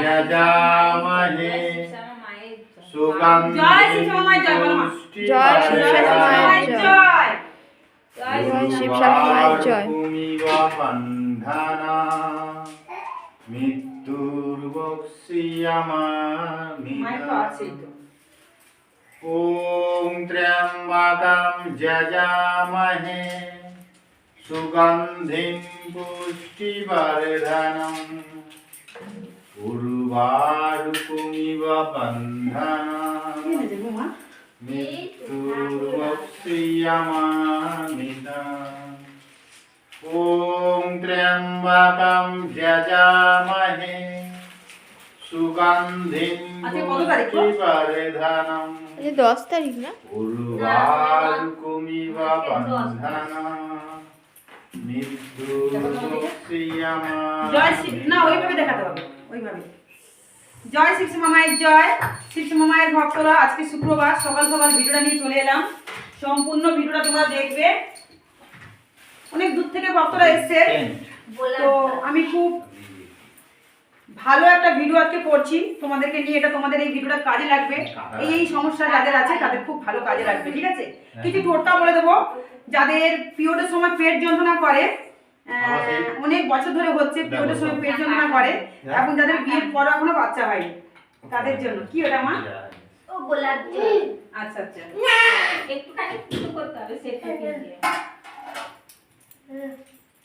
যজামহে সুগন্ধি জয় শ্রী শ্যামামায়ের জয়। জয় শ্রী শ্যামামায়ের জয়। বন্ধনা মৃত্যুর মায়ের তো আছেই তো। ॐ त्र्यम्बकं जजामहे सुगन्धिं पुष्टिवर्धनम् उर्वारुकुमिव কি बन्धनम् হয়েছে গো মা? मृत्युर्वक्ष्यमामिता ॐ त्र्यम्बकं जजामहे सुगन्धिं আজকে কত তারিখ গো? पुष्टिवर्धनम् আজকে দশ তারিখ না উর্বারুকুমিব বন্ধনা মৃত্যুর্মুক্ষিয়ামা জয় শিব না ওইভাবে দেখাতে হবে ওইভাবে। জয় শিব মামায়ের জয়। শিব মামায়ের ভক্তরা আজকে শুক্রবার সকাল সকাল ভিডিওটা নিয়ে চলে এলাম। সম্পূর্ণ ভিডিওটা তোমরা দেখবে। অনেক দূর থেকে ভক্তরা এসছে। তো আমি খুব ভালো একটা ভিডিও আজকে করছি। তোমাদেরকে নিয়ে এটা তোমাদের এই ভিডিওটা কাজে লাগবে। এই এই সমস্যা যাদের আছে তাদের খুব ভালো কাজে লাগবে ঠিক আছে? কিছু টোটকা বলে দেবো। যাদের পিরিয়ডের সময় পেট যন্ত্রণা করে অনেক বছর ধরে হচ্ছে পিরিয়ডের সময় পেট যন্ত্রণা করে। এবং যাদের বিয়ের পর এখনও বাচ্চা হয়নি তাদের জন্য। কি ওটা মা? ও গোলাপ। জল আচ্ছা। আচ্ছা একটুখানি ফুটো করতে হবে সেটা দিয়ে।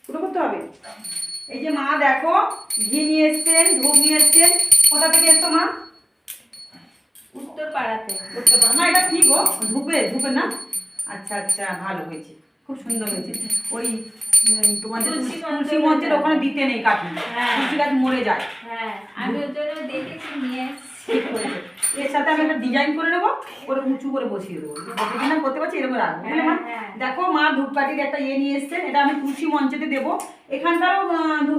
পুরো করতে হবে? এই যে মা দেখো ঘি নিয়ে এসছেন ধূপ নিয়ে এসছেন। কোথা থেকে এসছো মা? উত্তর পাড়াতে করতে পারো না এটা কি গো? ধূপে ধূপে না? আচ্ছা আচ্ছা ভালো হয়েছে। খুব সুন্দর হয়েছে। ওই তোমাদের তুলসী মঞ্চের তুলসী মঞ্চের মধ্যে। ওখানে দিতে নেই কাঠি। হ্যাঁ। তুলসী গাছ মরে যায়। হ্যাঁ আমি ওর জন্য দেখেছি নিয়ে। এর সাথে আমি একটা ডিজাইন করে নেব করে উঁচু করে বসিয়ে দেবো। যতদিন না করতে পারছি এরকম রাখব। বুঝলে মা? হ্যাঁ, হ্যাঁ। দেখো মা ধূপকাঠির একটা ইয়ে নিয়ে এসছেন এটা আমি তুলসী মঞ্চতে দেবো। এখানকারও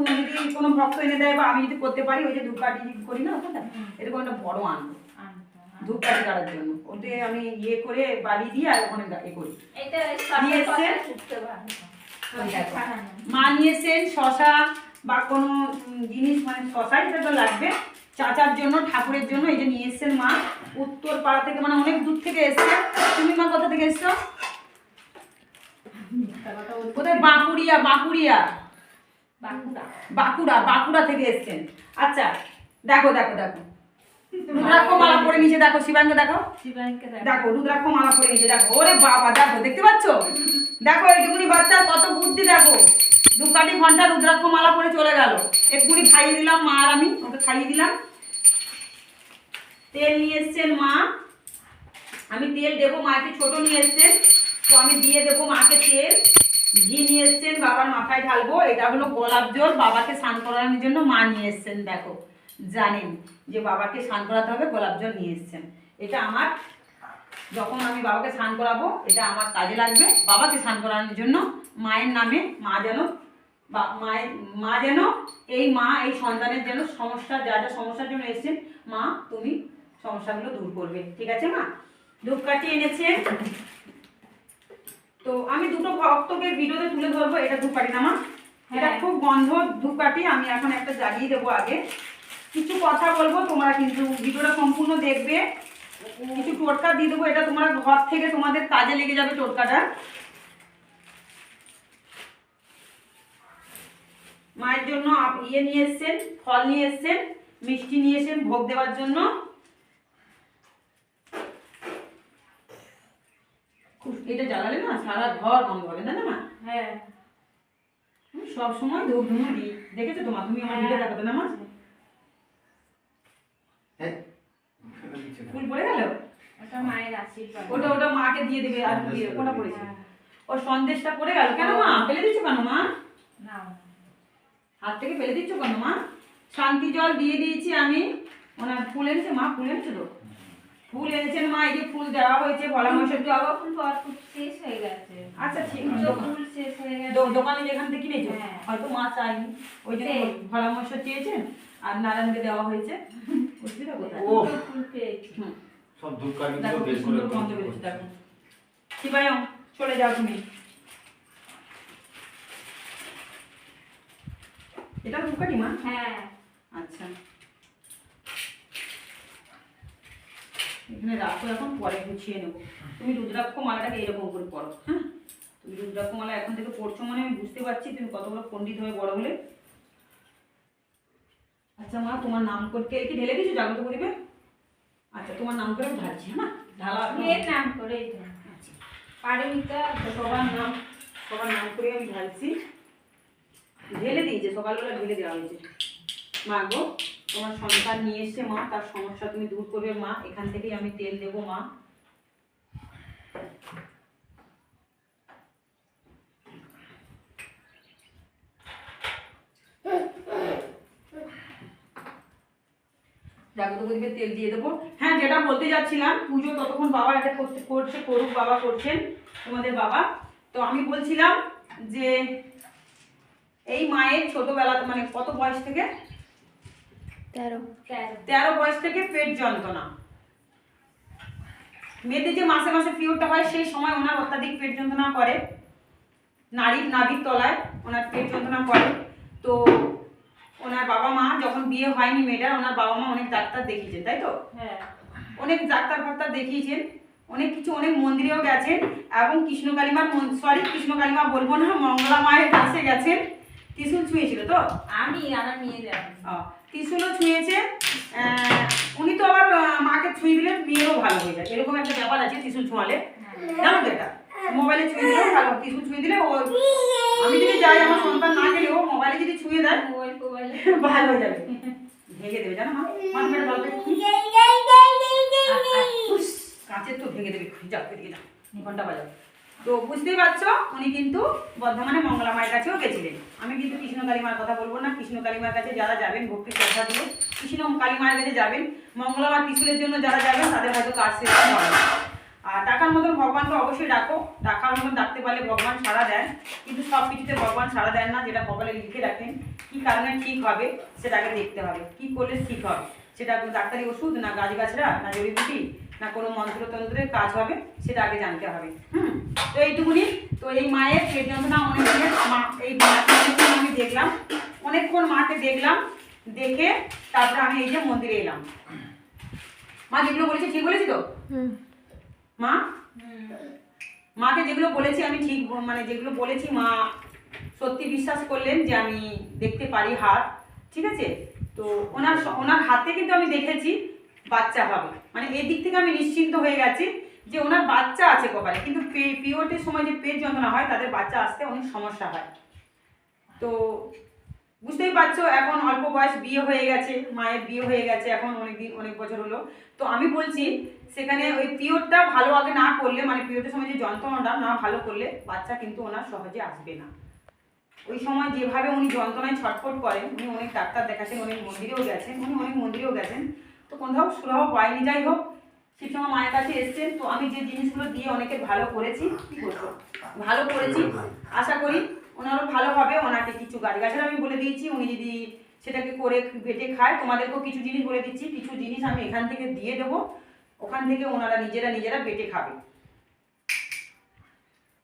যদি কোনো ভক্ত এনে দেয় বা আমি যদি করতে পারি ওই যে ধূপকাঠি করি না ওখানটা এরকম একটা বড় আনব। ধূপকাঠি কাটার জন্য। ওতে আমি ইয়ে করে বাড়ি দিয়ে আর ওখানে এ করি। এটা মা নিয়েছেন শশা বা কোনো জিনিস মানে শশাই তো লাগবে চাচার জন্য ঠাকুরের জন্য এই যে নিয়ে এসছেন মা। উত্তর পাড়া থেকে মানে অনেক দূর থেকে এসছে। তুমি মা কোথা থেকে এসছো? কোথায়? বাঁকুড়িয়া বাঁকুড়িয়া। বাঁকুড়া। বাঁকুড়া বাঁকুড়া থেকে এসছেন। আচ্ছা দেখো দেখো দেখো। রুদ্রাক্ষ মালা পরে নিচে দেখো শিবাঙ্গ দেখো। দেখো। রুদ্রাক্ষ মালা পরে নিচে দেখো। ওরে বাবা দেখো দেখতে পাচ্ছ? দেখো, এইটুকুনি বাচ্চার কত বুদ্ধি দেখো। দুকাটি ঘণ্টা রুদ্রাক্ষ মালা পরে চলে গেল। এক্ষুনি খাইয়ে দিলাম মা আর আমি, ওকে খাইয়ে দিলাম। তেল নিয়ে এসছেন মা। আমি তেল দেবো মাকে ছোট নিয়ে এসছেন। তো আমি দিয়ে দেবো মাকে তেল। ঘি নিয়ে এসছেন, বাবার মাথায় ঢালবো। এটা হলো গোলাপ জল, বাবাকে স্নান করানোর জন্য মা নিয়ে এসছেন, দেখো। জানেন যে বাবাকে স্নান করাতে হবে, গোলাপ জল নিয়ে এসছেন। এটা আমার যখন আমি বাবাকে স্নান করাবো এটা আমার কাজে লাগবে। বাবাকে স্নান করানোর জন্য মায়ের নামে মা যেন বা মায়ের মা যেন এই মা এই সন্তানের যেন সমস্যা যা যা সমস্যার জন্য এসেছেন মা তুমি সমস্যাগুলো দূর করবে। ঠিক আছে মা? ধূপকাঠি এনেছে তো আমি দুটো ভক্তকে ভিডিওতে তুলে ধরবো এটা ধূপকাঠি না মা? এটা হ্যাঁ। খুব গন্ধ ধূপকাঠি আমি এখন একটা জ্বালিয়ে দেবো আগে। কিছু কথা বলব তোমরা কিন্তু ভিডিওটা সম্পূর্ণ দেখবে। কিছু টোটকা দিয়ে দেবো এটা তোমরা ঘর থেকে তোমাদের কাজে লেগে যাবে টোটকাটা। মায়ের জন্য ইয়ে নিয়ে এসছেন ফল নিয়ে এসছেন মিষ্টি নিয়ে এসেছেন ভোগ দেওয়ার জন্য। এটা জ্বালালে না সারা ঘর বন্ধ হবে না মা? হ্যাঁ। সব সময় ধূপ ধুমো দিই। দেখেছ তোমার তুমি আমার ভিডিও দেখাতে না মা? ফুল পড়ে গেল? ওটা মায়ের আশীর্বাদ। ওটা ওটা মাকে দিয়ে দেবে আর দিয়ে ওটা পড়েছে। ও ওর সন্দেশটা পড়ে গেল কেন মা? ফেলে দিচ্ছ কেন মা? না। হাত থেকে ফেলে দিচ্ছ কেন মা? শান্তি জল দিয়ে দিয়েছি আমি। ওনার ফুল এনেছে মা ফুল এনেছে তো? ফুল এনেছেন মা এই যে ফুল দেওয়া হয়েছে ভোলা মশার জবা ফুল বরফুল শেষ হয়ে গেছে। আচ্ছা ঠিক আছে। ফুল শেষ হয়ে গেছে। দোকানে যেখান থেকে কিনেছো? হ্যাঁ। হয়তো মা চাইনি ওই জন্য। ভোলা মশা চেয়েছেন আর নারায়ণকে দেওয়া হয়েছে। কোথায়? ও ফুল পেয়েছি। সব দেখো কি বের করে গন্ধ বেরোচ্ছে দেখো। শিবায়ম চলে যাও তুমি। এটা ধূপকাঠি মা? হ্যাঁ। আচ্ছা। এখানে রাখো এখন পরে গুছিয়ে নেব। তুমি রুদ্রাক্ষ মালাটাকে এরকম করে পড়ো হ্যাঁ? তুমি রুদ্রাক্ষ মালা এখন থেকে পড়ছো মানে আমি বুঝতে পারছি তুমি কতগুলো পণ্ডিত হয়ে বড় হলে। আচ্ছা মা তোমার নাম করে তেল কি ঢেলে দিয়েছ জাগ্রত করিবে আচ্ছা তোমার নাম করে আমি ঢালছি হ্যাঁ ঢালা নাম করেই তো আচ্ছা। পারমিতা সবার নাম সবার নাম করে আমি ঢালছি। ঢেলে দিয়েছে সকালবেলা ঢেলে দেওয়া হয়েছে। মা গো তোমার সন্তান নিয়ে এসছে মা, তার সমস্যা তুমি দূর করবে মা, এখান থেকেই আমি তেল দেবো মা। জাগ্রত তেল দিয়ে দেবো। হ্যাঁ যেটা বলতে যাচ্ছিলাম, পুজো ততক্ষণ বাবা এটা করতে করছে, করুক, বাবা করছেন, তোমাদের বাবা। তো আমি বলছিলাম যে, এই মায়ের ছোটবেলা মানে কত বয়স থেকে? তেরো। তেরো বয়স থেকে পেট যন্ত্রণা। মেয়েদের যে মাসে মাসে পিরিয়ডটা হয় সেই সময় ওনার অত্যাধিক পেট যন্ত্রণা করে। নারীর নাভির তলায় ওনার পেট যন্ত্রণা করে। তো ওনার বাবা মা যখন বিয়ে হয়নি মেয়েটার ওনার বাবা মা অনেক ডাক্তার দেখিয়েছেন তাই তো? হ্যাঁ। অনেক ডাক্তার ফাক্তার দেখিয়েছেন। অনেক কিছু অনেক মন্দিরেও গেছেন এবং কৃষ্ণ কালিমার সরি কৃষ্ণ কালিমা বলব না মঙ্গলা মায়ের কাছে গেছেন। ত্রিশুল ছুঁয়েছিল তো? আমি আমার আহ, ত্রিশুলও ছুঁয়েছে উনি তো আবার মাকে ছুঁয়ে দিলে মেয়েরও ভালো হয়ে যায়। এরকম একটা ব্যাপার আছে ত্রিশুল ছোঁয়ালে। জানো তো এটা? মোবাইলে ছুঁয়ে দিলেও ভালো ত্রিশুল ছুঁয়ে দিলে ও আমি যদি যাই আমার সন্তান না গেলে ও মোবাইলে যদি ছুঁয়ে দেয় ভালো হয়ে যাবে। ভেঙে দেবে জানো মা? মাথা মেরে ভালো কাঁচের তো ভেঙে দেবে। যাও এদিকে যাও। ঘণ্টা বাজাও। তো বুঝতেই পারছ, উনি কিন্তু বর্ধমানে মঙ্গলা মায়ের কাছেও গেছিলেন। আমি কিন্তু কৃষ্ণ কালী মার কথা বলব না। কৃষ্ণ কালী মার কাছে যারা যাবেন, ভক্তি শ্রদ্ধা দিয়ে কৃষ্ণ কালী মায়ের কাছে যাবেন, মঙ্গলা মা ত্রিশুলের জন্য যারা যাবেন, তাদের হয়তো কাজ শেষ হবে। আর টাকার মতন ভগবানকে অবশ্যই ডাকো। টাকার মতন ডাকতে পারলে ভগবান সাড়া দেন কিন্তু সব কিছুতে ভগবান সাড়া দেন না, যেটা কপালে লিখে রাখেন। কি কারণে ঠিক হবে সেটাকে দেখতে হবে। কি করলে ঠিক হবে, সেটা ডাক্তারি ওষুধ না গাছ গাছরা না জড়িবুটি না কোনো মন্ত্রতন্ত্রের কাজ হবে সেটা আগে জানতে হবে। হুম? তো এইটুকুনি। তো এই মায়ের পেট যন্ত্রণা অনেক মা এই অনেকক্ষণ আমি দেখলাম। অনেকক্ষণ মাকে দেখলাম দেখে তারপরে আমি এই যে মন্দিরে এলাম। মা যেগুলো বলেছি ঠিক বলেছি তো? মা? মাকে যেগুলো বলেছি আমি ঠিক মানে যেগুলো বলেছি মা সত্যি বিশ্বাস করলেন যে আমি দেখতে পারি হাত ঠিক আছে? তো ওনার ওনার হাতে কিন্তু আমি দেখেছি বাচ্চা হবে। মানে এই দিক থেকে আমি নিশ্চিন্ত হয়ে গেছি যে ওনার বাচ্চা আছে কপালে। কিন্তু পিরিয়ডের সময় যে পেট যন্ত্রণা হয়, তাদের বাচ্চা আসতে অনেক সমস্যা হয়। তো বুঝতেই পারছ, এখন অল্প বয়স, বিয়ে হয়ে গেছে, মায়ের বিয়ে হয়ে গেছে, এখন অনেক দিন, অনেক বছর হলো। তো আমি বলছি, সেখানে ওই পিরিয়ডটা ভালো আগে না করলে মানে পিরিয়ডের সময় যে যন্ত্রণাটা না ভালো করলে, বাচ্চা কিন্তু ওনার সহজে আসবে না। ওই সময় যেভাবে উনি যন্ত্রণায় ছটফট করেন, উনি অনেক ডাক্তার দেখাচ্ছেন, অনেক মন্দিরেও গেছেন, উনি অনেক মন্দিরেও গেছেন। তো কোথাও সুরাহ পায়নি যাই হোক শিবসমা মায়ের কাছে এসছেন তো আমি যে জিনিসগুলো দিয়ে অনেকে ভালো করেছি কি করব? ভালো করেছি আশা করি ওনারও ভালো হবে ওনাকে কিছু গাছ গাছের আমি বলে দিয়েছি উনি যদি সেটাকে করে বেটে খায় তোমাদেরকেও কিছু জিনিস বলে দিচ্ছি কিছু জিনিস আমি এখান থেকে দিয়ে দেবো ওখান থেকে ওনারা নিজেরা নিজেরা বেটে খাবে।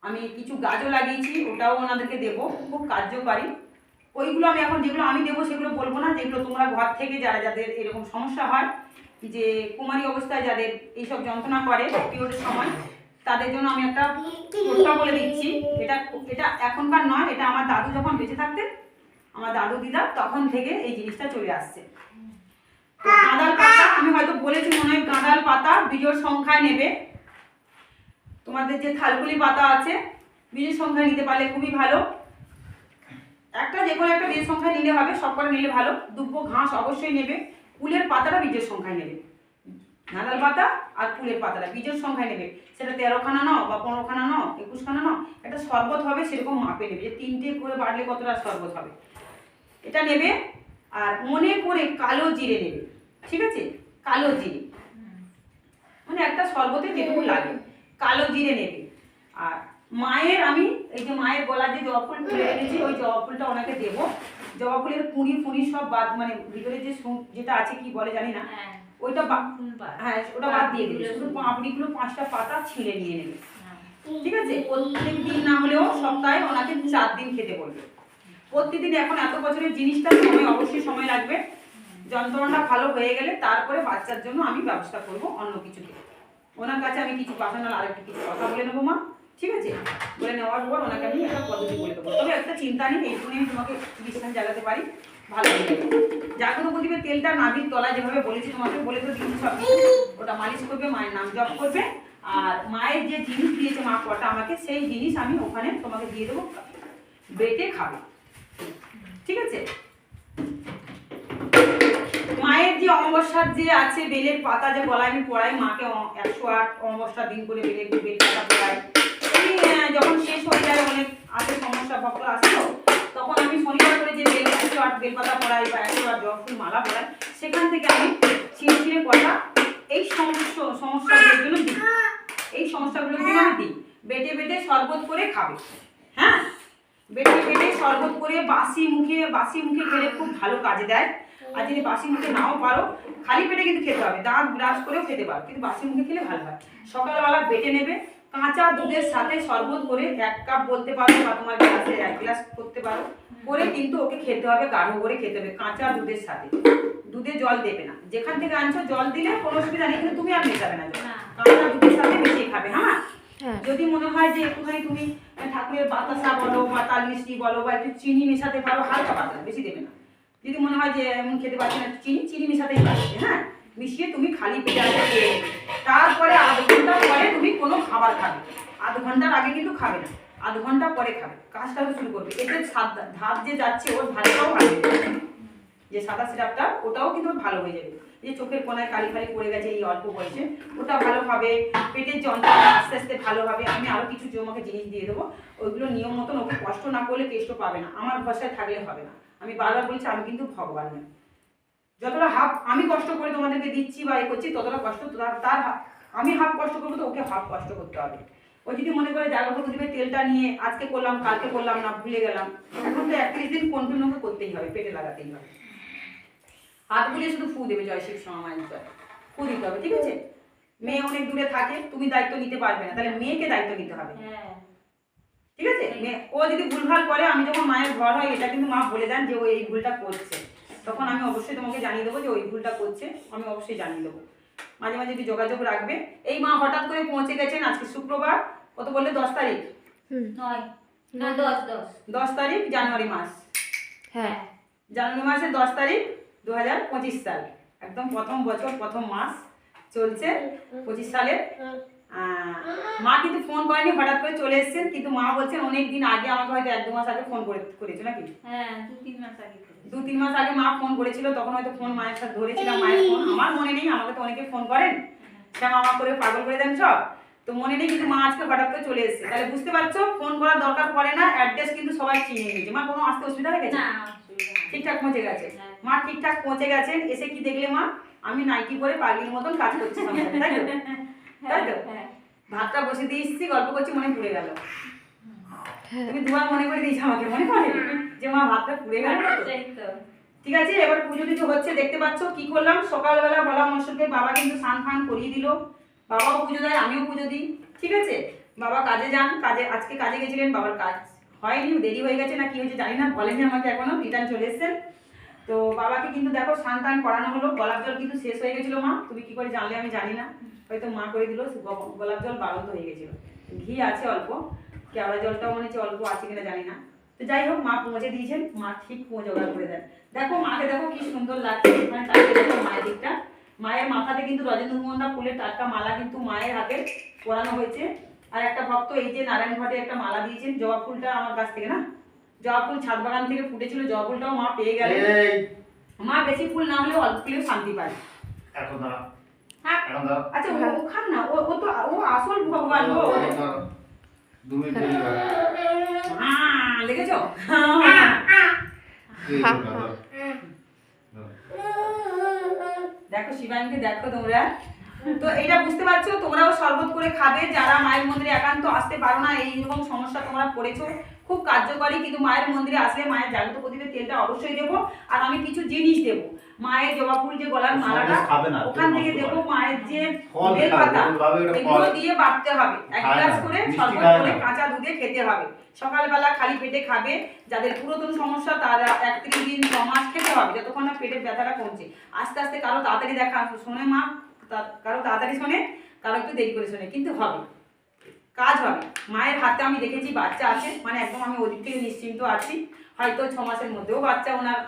আমি কিছু গাছও লাগিয়েছি ওটাও ওনাদেরকে দেবো খুব কার্যকারী। ওইগুলো আমি এখন যেগুলো আমি দেবো সেগুলো বলব না, যেগুলো তোমরা ঘর থেকে যারা যাদের এরকম সমস্যা হয়, যে কুমারী অবস্থায় যাদের এইসব যন্ত্রণা করে পিরিয়ডের সময়, তাদের জন্য আমি একটা টোটকা বলে দিচ্ছি। এটা এটা এখনকার নয়, এটা আমার দাদু যখন বেঁচে থাকতেন, আমার দাদু দিদা, তখন থেকে এই জিনিসটা চলে আসছে। গাঁদাল পাতা, আমি হয়তো বলেছি মনে হয় গাঁদাল পাতা বিজোড় সংখ্যায় নেবে। তোমাদের যে থালকুলি পাতা আছে বীজের সংখ্যায় নিতে পারলে খুবই ভালো। একটা যে কোনো একটা বীজের সংখ্যায় নিলে হবে সব করে নিলে ভালো। দুব্বো ঘাস অবশ্যই নেবে। ফুলের পাতাটা বীজের সংখ্যায় নেবে। নাদাল পাতা আর ফুলের পাতাটা বীজের সংখ্যায় নেবে। সেটা তেরোখানা নাও বা পনেরোখানা নাও, একুশখানা নাও, একটা শরবত হবে, সেরকম মাপে নেবে। যে তিনটে করে বাড়লে কতটা শরবত হবে। এটা নেবে আর মনে করে কালো জিরে নেবে। ঠিক আছে? কালো জিরে। মানে একটা শরবতে যেটুকু লাগে। কালো জিরে নেবে। আর মায়ের আমি এই যে মায়ের গলা যে জবা ফুল তুলে রেখেছি ওই জবা ফুলটা ওনাকে দেবো। জবা ফুলের কুঁড়ি ফুঁড়ি সব বাদ মানে ভিতরে যে যেটা আছে কি বলে জানি না হ্যাঁ ওইটা হ্যাঁ ওটা বাদ দিয়ে দেবে। শুধু পাপড়িগুলো পাঁচটা পাতা ছিঁড়ে নিয়ে নেবে। ঠিক আছে? প্রত্যেক দিন না হলেও সপ্তাহে ওনাকে চার দিন খেতে বলবে। প্রতিদিন এখন এত বছরের জিনিসটা সময় অবশ্যই সময় লাগবে। যন্ত্রণাটা ভালো হয়ে গেলে তারপরে বাচ্চার জন্য আমি ব্যবস্থা করব অন্য কিছুতে ওনার কাছে আমি কিছু পার্সোনাল আর একটু কিছু কথা বলে নেব মা। ঠিক আছে? বলে নেওয়ার পর ওনাকে আমি একটা পদ্ধতি বলে দেবো। তবে একটা চিন্তা নেই এইটুকুনি আমি তোমাকে চিকিৎসা জাগাতে পারি। ভালো যাবে জাগ্রত প্রদীপের তেলটা নাভির তলায় যেভাবে বলেছি, তোমাকে বলে তো দিন সব ওটা মালিশ করবে, মায়ের নাম জপ করবে। আর মায়ের যে জিনিস দিয়েছে মা কটা, আমাকে সেই জিনিস আমি ওখানে তোমাকে দিয়ে দেবো। বেটে খাবে। ঠিক আছে? মায়ের যে অমাবস্যার যে আছে বেলের পাতা যে গলায় আমি পড়াই মাকে একশো আট অমাবস্যার দিন করে বেলের বেল পাতা পড়াই। যখন শেষ হয়ে যায় অনেক আছে সমস্যা ভক্ত আসে তো, তখন আমি শনিবার করে যে বেল একশো আট বেলপাতা পড়াই বা একশো আট জবা ফুল মালা পড়াই সেখান থেকে আমি ছিঁড়ে ছিঁড়ে পড়া এই সমস্যা সমস্যাগুলোর জন্য দিই। এই সমস্যাগুলোর জন্য আমি দিই। বেটে বেটে শরবত করে খাবে। হ্যাঁ? বেটে বেটে শরবত করে বাসি মুখে বাসি মুখে খেলে খুব ভালো কাজে দেয়। আর যদি বাসি মুখে নাও পারো খালি পেটে কিন্তু খেতে হবে দাঁত ব্রাশ করেও খেতে পারো কিন্তু বাসি মুখে খেলে ভালো হয়। সকালবেলা বেটে নেবে কাঁচা দুধের সাথে শরবত করে এক কাপ বলতে পারো বা তোমার গ্লাসে এক গ্লাস করতে পারো করে কিন্তু ওকে খেতে হবে গাঢ় করে খেতে হবে কাঁচা দুধের সাথে। দুধে জল দেবে না। যেখান থেকে আনছো জল দিলে কোনো অসুবিধা নেই কিন্তু তুমি আর মেশাবে না না। কাঁচা দুধের সাথে মিশিয়ে খাবে হ্যাঁ? হ্যাঁ। যদি মনে হয় যে একটুখানি তুমি ঠাকুরের বাতাসা বলো বা তাল মিষ্টি বলো বা একটু চিনি মেশাতে পারো হালকা পাতলা বেশি দেবে না। যদি মনে হয় যে এমন খেতে পারছি না, চিনি চিনি মিশাতেই পারবে হ্যাঁ? মিশিয়ে তুমি খালি পেটে তারপরে আধ ঘণ্টা পরে তুমি কোনো খাবার খাবে আধ ঘণ্টার আগে কিন্তু খাবে না, আধ ঘণ্টা পরে খাবে। কাজটা শুরু করবে। এতে ধাপ যে যাচ্ছে, ওর ভালোটাও ভালো। যে সাদা সিরাপটা, ওটাও কিন্তু ভালো হয়ে যাবে। যে চোখের কোনায় কালি ফালি পড়ে গেছে এই অল্প বয়সে, ওটা ভালো হবে, পেটের যন্ত্রণা আস্তে আস্তে ভালো হবে। আমি আরও কিছু জমাকে জিনিস দিয়ে দেবো। ওইগুলো নিয়ম মতন ওকে কষ্ট না করলে কেষ্ট পাবে না। আমার ভরসায় থাকলে হবে না। আমি বারবার বলছি, আমি কিন্তু ভগবান নই। যতটা হাফ আমি কষ্ট করে তোমাদেরকে দিচ্ছি বা এ করছি, ততটা কষ্ট তার আমি হাফ কষ্ট করব তো ওকে হাফ কষ্ট করতে হবে। ও যদি মনে করে জাগ্রত প্রদীপের তেলটা নিয়ে আজকে করলাম, কালকে করলাম, না ভুলে গেলাম, এখন তো একত্রিশ দিন কন্টিনিউ করতেই হবে, পেটে লাগাতেই হবে। হাত বুলিয়ে শুধু ফু দেবে জয় শিব সময় জয় ফু দিতে হবে, ঠিক আছে? মেয়ে অনেক দূরে থাকে, তুমি দায়িত্ব নিতে পারবে না, তাহলে মেয়েকে দায়িত্ব নিতে হবে। হ্যাঁ। ঠিক আছে? ও যদি ভুলভাল করে আমি যখন মায়ের ঘর হয় এটা কিন্তু মা বলে দেন যে ও এই ভুলটা করছে। তখন আমি অবশ্যই তোমাকে জানিয়ে দেবো যে ওই ভুলটা করছে আমি অবশ্যই জানিয়ে দেবো। মাঝে মাঝে একটু যোগাযোগ রাখবে। এই মা হঠাৎ করে পৌঁছে গেছেন আজকে শুক্রবার কত বললে? দশ তারিখ? নয়। না দশ দশ। দশ তারিখ জানুয়ারি মাস। হ্যাঁ। জানুয়ারি মাসের দশ তারিখ দু হাজার পঁচিশ সাল। একদম প্রথম বছর প্রথম মাস চলছে পঁচিশ সালের মা কিন্তু ফোন করেনি হঠাৎ করে চলে এসেছেন কিন্তু মা বলছেন অনেক দিন আগে আমাকে হয়তো এক দু মাস আগে ফোন করে করেছে নাকি? হ্যাঁ দু তিন মাস আগে দু তিন মাস আগে মা ফোন করেছিল তখন হয়তো ফোন মায়ের সাথে ধরেছিলাম মায়ের ফোন আমার মনে নেই আমাকে তো অনেকে ফোন করেন। শ্যাম আমার করে পাগল করে দেন সব। তো মনে নেই কিন্তু মা আজকে হঠাৎ করে চলে এসেছে। তাহলে বুঝতে পারছ ফোন করার দরকার পড়ে না অ্যাড্রেস কিন্তু সবাই চিনে নিয়েছে। মা কোনো আসতে অসুবিধা হয়ে গেছে। ঠিকঠাক পৌঁছে গেছে। হ্যাঁ। মা ঠিকঠাক পৌঁছে গেছেন এসে কি দেখলে মা? আমি নাইটি পরে পাগলির মতন কাজ করছি তাই তো? তাই তো? ভাতটা বসে দিয়ে এসেছি গল্প করছি মনে পুড়ে গেল। হ্যাঁ। তুমি দুবার মনে করে দিয়েছ আমাকে মনে পড়ে যে মা ভাতটা পুড়ে গেল ঠিক আছে এবার পুজো টুজো হচ্ছে দেখতে পাচ্ছ কি করলাম? সকালবেলা বলা মশুরকে বাবা কিন্তু স্নান ফান করিয়ে দিল। বাবাও পুজো দেয় আমিও পুজো দিই। ঠিক আছে? বাবা কাজে যান কাজে আজকে কাজে গেছিলেন বাবার কাজ হয়নি দেরি হয়ে গেছে না কি হয়েছে জানি না বলেনি আমাকে এখনও রিটার্ন চলে এসেছেন। তো বাবাকে কিন্তু দেখো স্নান টান করানো হলো, গোলাপ জল কিন্তু শেষ হয়ে গেছিল মা। তুমি কি করে জানলে আমি জানি না। হয়তো মা করে দিল গোলাপ জল বারন্ত হয়ে গেছিল। ঘি আছে অল্প, কেওড়া জলটাও মনে হচ্ছে অল্প আছে কিনা জানি না। তো যাই হোক, মা পৌঁছে দিয়েছেন, মা ঠিক পৌঁছে জোগাড় করে দেন। দেখো মাকে দেখো কি সুন্দর লাগছে দেখো মায়ের দিকটা। মায়ের মাথাতে কিন্তু রজনীগন্ধা ফুলের টাটকা মালা কিন্তু মায়ের হাতে পরানো হয়েছে। আর একটা ভক্ত এই যে নারায়ণ ঘটে একটা মালা দিয়েছেন, জবা ফুলটা আমার কাছ থেকে না? জবা ফুল ছাদ বাগান থেকে ফুটেছিল জবা ফুলটাও মা পেয়ে এই। মা বেশি ফুল না হলে অল্প ফুলেও শান্তি পায়। এখন দাঁড়া হ্যাঁ। আচ্ছা ও খান না তো আসল ভগবান গো। দেখেছ দাঁড়া। দেখো শিবানীকে দেখো তোমরা। তো এটা বুঝতে পারছ তোমরাও শরবত করে খাবে। যারা মায়ের মন্দিরে একান্ত আসতে পারো না এইরকম সমস্যা তোমরা পড়েছো। খুব কার্যকরী কিন্তু মায়ের মন্দিরে আসলে মায়ের জাগ্রত প্রদীপের তেলটা অবশ্যই দেবো। আর আমি কিছু জিনিস দেবো। মায়ের জবা ফুল যে গলার মালাটা ওখান থেকে দেবো মায়ের যে ফল বেল পাতা এগুলো দিয়ে বাটতে হবে। এক গ্লাস করে শরবত করে কাঁচা দুধে খেতে হবে। সকালবেলা খালি পেটে খাবে। যাদের পুরাতন সমস্যা তারা এক একত্রিশ দিন ছ মাস খেতে হবে যতক্ষণ না পেটের ব্যথাটা কমছে। আস্তে আস্তে কারও তাড়াতাড়ি দেখা শোনে মা কারও তাড়াতাড়ি শোনে কারও একটু দেরি করে শোনে কিন্তু হবে। কাজ হবে। মায়ের হাতে আমি দেখেছি বাচ্চা আছে মানে একদম আমি ওদিক থেকে নিশ্চিন্ত আছি। হয়তো ছ মাসের মধ্যেও বাচ্চা ওনার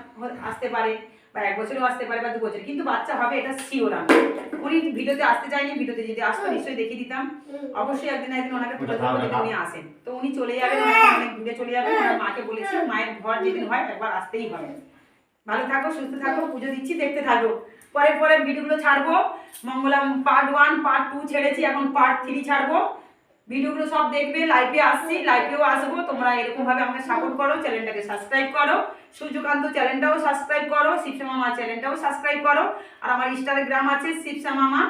আসতে পারে বা এক বছরেও আসতে পারে বা দু বছর। কিন্তু বাচ্চা হবে এটা শিওর আমি। উনি ভিডিওতে আসতে চাইনি ভিডিওতে যদি আসতো নিশ্চয়ই দেখিয়ে দিতাম। অবশ্যই একদিন একদিন ওনাকে যদি উনি আসেন। তো উনি চলে যাবেন অনেক দূরে চলে যাবেন ওনার মাকে বলেছি মায়ের ঘর যেদিন হয় একবার আসতেই হবে। ভালো থাকো সুস্থ থাকো পুজো দিচ্ছি দেখতে থাকো। পরের পরের ভিডিওগুলো ছাড়বো। Mangalam part one part two ছেড়েছি এখন পার্ট থ্রি ছাড়বো। ভিডিওগুলো সব দেখবে লাইভে আসছি লাইভেও আসব। তোমরা এরকম ভাবে আমাকে সাপোর্ট করো চ্যানেলটাকে সাবস্ক্রাইব করো। সূর্যকান্ত চ্যানেলটাও সাবস্ক্রাইব করো শিবশ্যামা মা চ্যানেলটাও সাবস্ক্রাইব করো। আর আমার ইনস্টাগ্রাম আছে শিবশ্যামা মা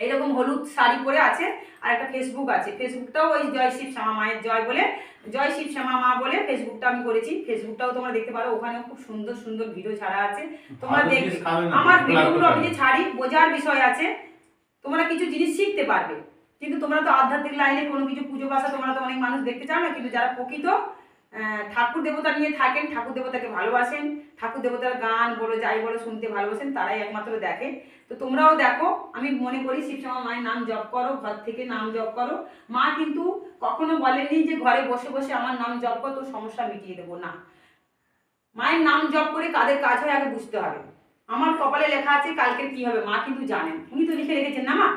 এরকম হলুদ শাড়ি পরে আছে আর একটা ফেসবুক আছে। ফেসবুকটাও ওই জয় শিব শ্যামা মায়ের জয় বলে জয় শিব শ্যামা মা বলে ফেসবুকটা আমি করেছি। ফেসবুকটাও তোমরা দেখতে পারো ওখানেও খুব সুন্দর সুন্দর ভিডিও ছাড়া আছে। তোমরা দেখবে আমার ভিডিওগুলো আমি যে ছাড়ি বোঝার বিষয় আছে তোমরা কিছু জিনিস শিখতে পারবে। কিন্তু তোমরা তো আধ্যাত্মিক লাইনে কোনো কিছু পুজো পাশা তোমরা তো অনেক মানুষ দেখতে চাও না, কিন্তু যারা প্রকৃত ঠাকুর দেবতা নিয়ে থাকেন, ঠাকুর দেবতাকে ভালোবাসেন, ঠাকুর দেবতার গান বলো, যাই বলো, শুনতে ভালোবাসেন, তারাই একমাত্র দেখে। তো তোমরাও দেখো, আমি মনে করি শিবশ্যামা মায়ের নাম জপ করো, ঘর থেকে নাম জপ করো। মা কিন্তু কখনো বলেনি যে ঘরে বসে বসে আমার নাম জপ করো, তোর সমস্যা মিটিয়ে দেবো, না। মায়ের নাম জপ করে কাদের কাজ হয় আগে বুঝতে হবে। আমার কপালে লেখা আছে কালকে কি হবে, মা কিন্তু জানেন। উনি তো লিখে রেখেছেন না, মা?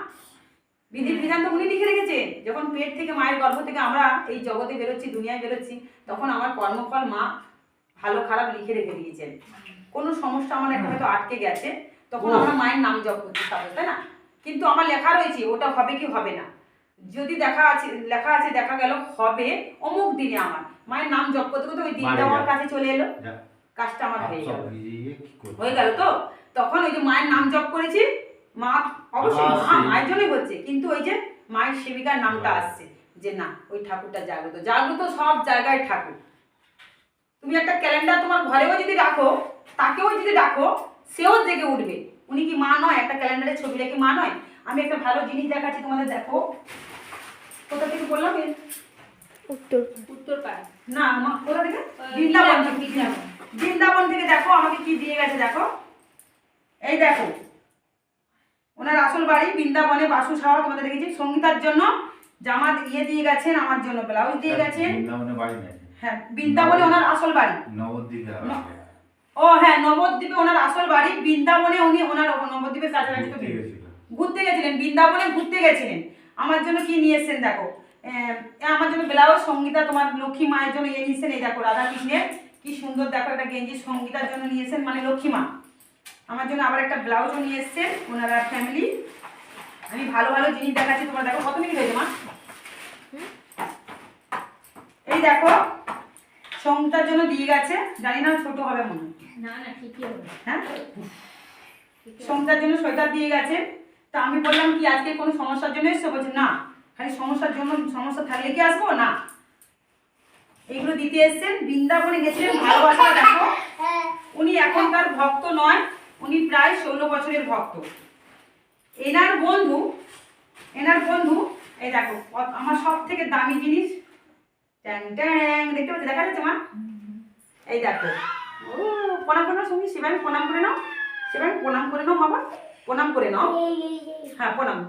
বিধির বিধান তো উনি লিখে রেখেছেন। যখন পেট থেকে মায়ের গর্ভ থেকে আমরা এই জগতে বেরোচ্ছি দুনিয়ায় বেরোচ্ছি তখন আমার কর্মফল মা ভালো খারাপ লিখে রেখে দিয়েছেন। কোনো সমস্যা আমার একটা হয়তো আটকে গেছে তখন আমরা মায়ের নাম জপ করছি তাহলে তাই না? কিন্তু আমার লেখা রয়েছে ওটা হবে কি হবে না। যদি দেখা আছে লেখা আছে দেখা গেল হবে অমুক দিনে আমার। মায়ের নাম জপ করতে করতে ওই দিনটা আমার কাছে চলে এলো। কাজটা আমার হয়ে গেল। কি করবে? হয়ে গেল তো? তখন ওই যে মায়ের নাম জপ করেছি মা অবশ্যই মা মায়ের জন্যই হচ্ছে কিন্তু ওই যে মায়ের সেবিকার নামটা আসছে যে না ওই ঠাকুরটা জাগ্রত। জাগ্রত সব জায়গায় ঠাকুর। তুমি একটা ক্যালেন্ডার তোমার ঘরেও যদি রাখো তাকেও যদি রাখো সেও জেগে উঠবে। উনি কি মা নয়? একটা ক্যালেন্ডারের ছবি রেখে মা নয়? আমি একটা ভালো জিনিস দেখাচ্ছি তোমাদের দেখো। কোথা থেকে বললাম? উত্তর উত্তর পাড়া। না মা কোথা থেকে? বৃন্দাবন থেকে। বৃন্দাবন থেকে দেখো আমাকে কি দিয়ে গেছে দেখো। এই দেখো ওনার আসল বাড়ি বৃন্দাবনে বাসু সাহা তোমাদের দেখেছি। সঙ্গীতার জন্য জামা ইয়ে দিয়ে গেছেন আমার জন্য ব্লাউজ দিয়ে গেছেন। বৃন্দাবনে হ্যাঁ বৃন্দাবনে ওনার আসল বাড়ি। নবদ্বীপে ও হ্যাঁ নবদ্বীপে ওনার আসল বাড়ি। বৃন্দাবনে উনি ওনার নবদ্বীপের কাছাকাছি তো ঘুরতে গেছিলেন বৃন্দাবনে ঘুরতে গেছিলেন। আমার জন্য কি নিয়ে এসেছেন দেখো। আমার জন্য ব্লাউজ সঙ্গীতা তোমার লক্ষ্মী মায়ের জন্য ইয়ে নিয়েছেন এই দেখো রাধা কৃষ্ণের কি সুন্দর দেখো একটা গেঞ্জি সঙ্গীতার জন্য নিয়েছেন মানে লক্ষ্মী মা। আমার জন্য আবার একটা ব্লাউজও নিয়ে এসেছেন ওনারা ফ্যামিলি আমি ভালো ভালো জিনিস দেখাচ্ছি তোমরা দেখো কত মিনিট হয়েছে মা। এই দেখো সঙ্গীতার জন্য দিয়ে গেছে জানি না ছোট হবে মনে হয়। না না ঠিকই হবে। হ্যাঁ? জন্য সোয়েটার দিয়ে গেছে। তা আমি বললাম কি আজকে কোনো সমস্যার জন্য এসছো? বলছে না খালি সমস্যার জন্য সমস্যা থাকলে কি আসব? না। এইগুলো দিতে এসছেন বৃন্দাবনে গেছিলেন ভালোবাসা দেখো। উনি এখনকার ভক্ত নয়। উনি প্রায় ষোলো বছরের ভক্ত। এনার বন্ধু এনার বন্ধু, এই দেখো আমার সব থেকে দামি জিনিস, ট্যাং ট্যাং, দেখতে পাচ্ছি, দেখা যাচ্ছে মা? এই দেখো। প্রণাম করে নাও সঙ্গী শিবাই প্রণাম করে নাও, সেভাবে প্রণাম করে নাও বাবা, প্রণাম করে নাও। হ্যাঁ প্রণাম।